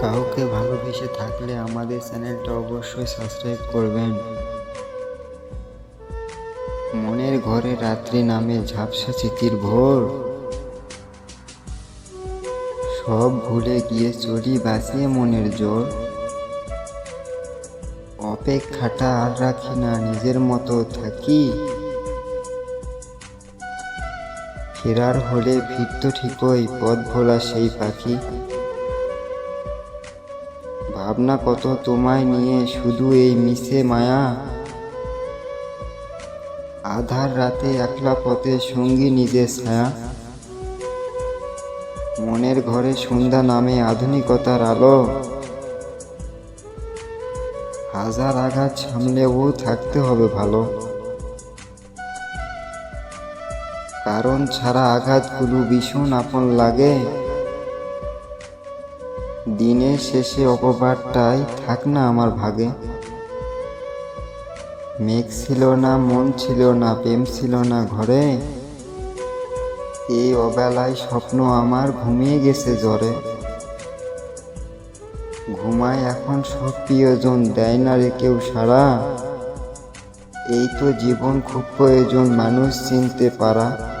কাউকে ভালোবেসে থাকলে আমাদের চ্যানেলটা অবশ্যই সাবস্ক্রাইব করবেন। মনের ঘরে রাত্রি নামে ঝাপসা স্মৃতির ভোর। সব ভুলে গিয়ে চলি বাঁচিয়ে মনের জোর। অপেক্ষাটা আর রাখি না, নিজের মতো থাকি। ফেরার হলে ফিরত ঠিকই, পথ ভোলা সেই পাখি। ভাবনা কত তোমায় নিয়ে, শুধু এই মিশে মায়া? আধার রাতে একলা পথে সঙ্গী নিজের ছায়া। মনের ঘরে সন্ধ্যা নামে আধুনিকতার আলো। হাজার আঘাত সামলেও থাকতে হবে ভালো। কারণ ছাড়া আঘাতগুলো ভীষণ আপন লাগে। দিনের শেষে অপবাদটাই থাক না আমার ভাগে। মেঘ ছিল না, মন ছিল না, প্রেম ছিল না ঘরে। এই অবেলায় স্বপ্ন আমার ঘুমিয়ে গেছে জ্বরে। ঘুমায় এখন সব প্রিয়জন দেয় না রে কেউ সারা এই তো জীবন খুব প্রয়োজন, মানুষ চিনতে পারা।